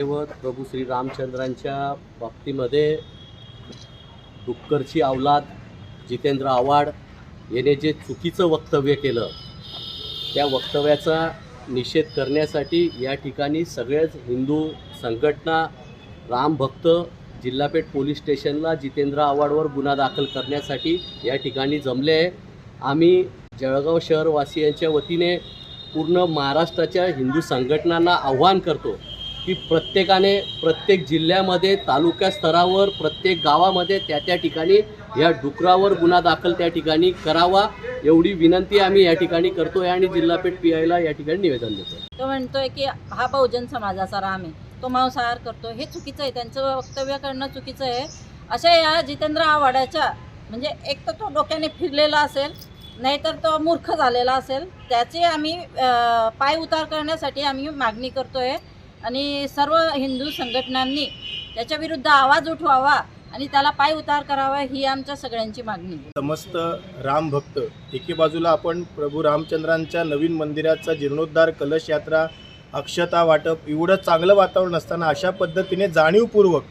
प्रभू श्री रामचंद्रांच्या बाबतीमध्ये डुक्करची अवलाद जितेंद्र आव्हाड याने जे चुकीचं वक्तव्य केलं त्या वक्तव्याचा निषेध करण्यासाठी या ठिकाणी सगळ्याच हिंदू संघटना रामभक्त जिल्हापेठ पोलीस स्टेशनला जितेंद्र आव्हाडवर गुन्हा दाखल करण्यासाठी या ठिकाणी जमले आहे. आम्ही जळगाव शहरवासियांच्या वतीने पूर्ण महाराष्ट्राच्या हिंदू संघटनांना आव्हान करतो की प्रत्येकाने प्रत्येक जिल्ह्यामध्ये तालुका स्तरावर प्रत्येक गावामध्ये त्या त्या ठिकाणी या डुकरावर गुन्हा दाखल त्या ठिकाणी करावा एवढी विनंती आम्ही या ठिकाणी करतोय आणि जिल्हापेठ पी आयला या ठिकाणी निवेदन देतो तो म्हणतोय की हा बहुजन समाजाचा राम आहे. तो मांसाहार करतो हे चुकीचं आहे. त्यांचं वक्तव्य करणं चुकीचं आहे. अशा या जितेंद्र आव्हाडाच्या म्हणजे एक तर तो डोक्याने फिरलेला असेल नाहीतर तो मूर्ख झालेला असेल. त्याचे आम्ही पाय उतार करण्यासाठी आम्ही मागणी करतोय. आणि सर्व हिंदू संघटनांनी त्याच्या विरुद्ध आवाज उठवावा आणि त्याला पाय उतार करावा ही आमच्या सगळ्यांची मागणी समस्त राम भक्त एके बाजूला आपण प्रभू रामचंद्रांच्या नवीन मंदिराचा जीर्णोद्धार कलश यात्रा अक्षता वाटप एवढं चांगलं वातावरण असताना अशा पद्धतीने जाणीवपूर्वक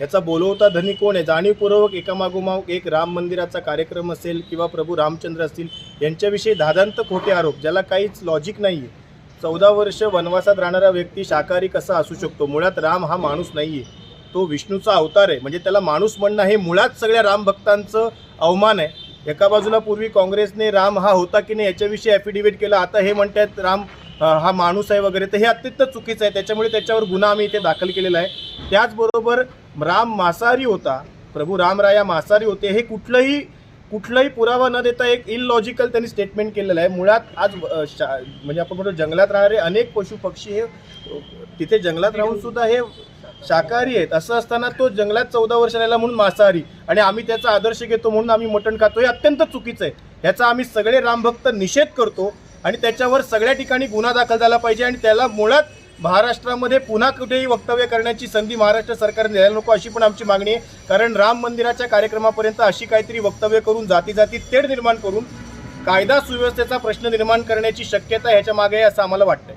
याचा बोलवता धनी कोण आहे? जाणीवपूर्वक एकामागोमाग एक राम मंदिराचा कार्यक्रम असेल किंवा प्रभू रामचंद्र असतील यांच्याविषयी धादांत खोटे आरोप ज्याला काहीच लॉजिक नाही आहे चौदा वर्ष वनवासात राहणारा व्यक्ती शाकाहारी कसा असू शकतो? मुळात राम हा माणूस नाही आहे तो विष्णूचा अवतार आहे. म्हणजे त्याला माणूस म्हणणं हे मुळात सगळ्या राम भक्तांचं अवमान आहे. एका बाजूला पूर्वी काँग्रेसने राम हा होता की नाही याच्याविषयी ॲफिडेव्हिट केलं. आता हे म्हणतात राम हा माणूस आहे वगैरे. तर हे अत्यंत चुकीचं आहे. त्याच्यामुळे त्याच्यावर गुन्हा आम्ही इथे दाखल केलेला आहे. त्याचबरोबर राम मांसाहारी होता. प्रभू रामराया मांसाहारी होते. हे कुठलंही कुठलाही पुरावा न देता एक इलॉजिकल त्यांनी स्टेटमेंट केलेलं आहे. मुळात आज शा म्हणजे आपण म्हणतो जंगलात राहणारे अनेक पशु पक्षी हे तिथे जंगलात राहून सुद्धा हे शाकाहारी आहेत. असं असताना तो जंगलात चौदा वर्ष राहिला म्हणून मांसाहारी. आणि आम्ही त्याचा आदर्श घेतो म्हणून आम्ही मटण खातो. हे अत्यंत चुकीचं आहे. ह्याचा आम्ही सगळे रामभक्त निषेध करतो आणि त्याच्यावर सगळ्या ठिकाणी गुन्हा दाखल झाला पाहिजे आणि त्याला मुळात महाराष्ट्रामध्ये पुन्हा कुठेही वक्तव्य करण्याची संधी महाराष्ट्र सरकारने द्यायला नको अशी पण आमची मागणी आहे. कारण राम मंदिराच्या कार्यक्रमापर्यंत अशी काहीतरी वक्तव्य करून जाती जाती तेढ निर्माण करून कायदा सुव्यवस्थेचा प्रश्न निर्माण करण्याची शक्यता ह्याच्या मागे आहे असं आम्हाला वाटतंय.